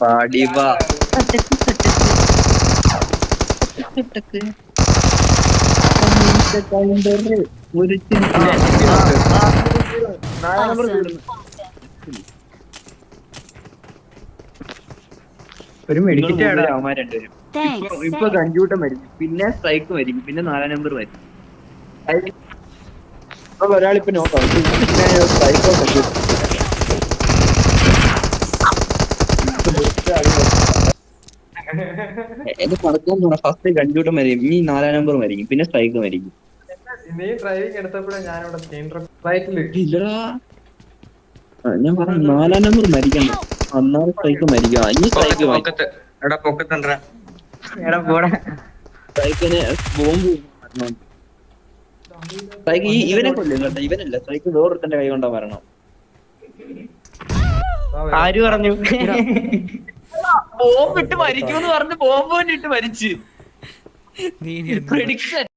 പാടി വാ ഒരു മെഡിക്കറ്റ് ആണ് അവന്മാർ രണ്ടുപേരും. ഇപ്പൊ കമ്പ്യൂട്ടർ മരിക്കും പിന്നെ സ്ട്രൈക്ക് മരിക്കും പിന്നെ നാലാം നമ്പർ മരിക്കും ഇപ്പൊ ഒരാളിപ്പോ നോക്കാം സ്ട്രൈക്കോ സ്ട്രൈക്കോ എന്റെ പടക്കം ഫസ്റ്റ് കൺപ്യൂട്ടർ മരിക്കും ഇനി നാലാം നമ്പർ മരിക്കും പിന്നെ സ്ട്രൈക്ക് മരിക്കും നീ ഡ്രൈവിംഗ് എടുത്തപ്പോഴേ ഞാനിവിടെ സ്ക്രീൻ റൈറ്റിൽ ഇല്ലടാ. ഞാൻ പറഞ്ഞു നാലാം നമ്പർ മരിക്കണം. അന്നാറ് സ്ട്രൈക്ക് മരിക്കാം ഇനി സ്ട്രൈക്ക് സ്ട്രൈക്കിന് ബോംബ് സ്ട്രൈക്ക് ഈ ഇവനെ കൊല്ലും കേട്ടോ. ഇവനല്ല. സ്ട്രൈക്ക് വേറൊരുത്തന്റെ കൈ കൊണ്ടാ മരണം. ആര് പറഞ്ഞു? ബോംബ് ഇട്ട് മരിക്കൂന്ന് പറഞ്ഞ് ബോംബ് തന്നെ ഇട്ട് മരിച്ച്. പ്രഡിക്ഷൻ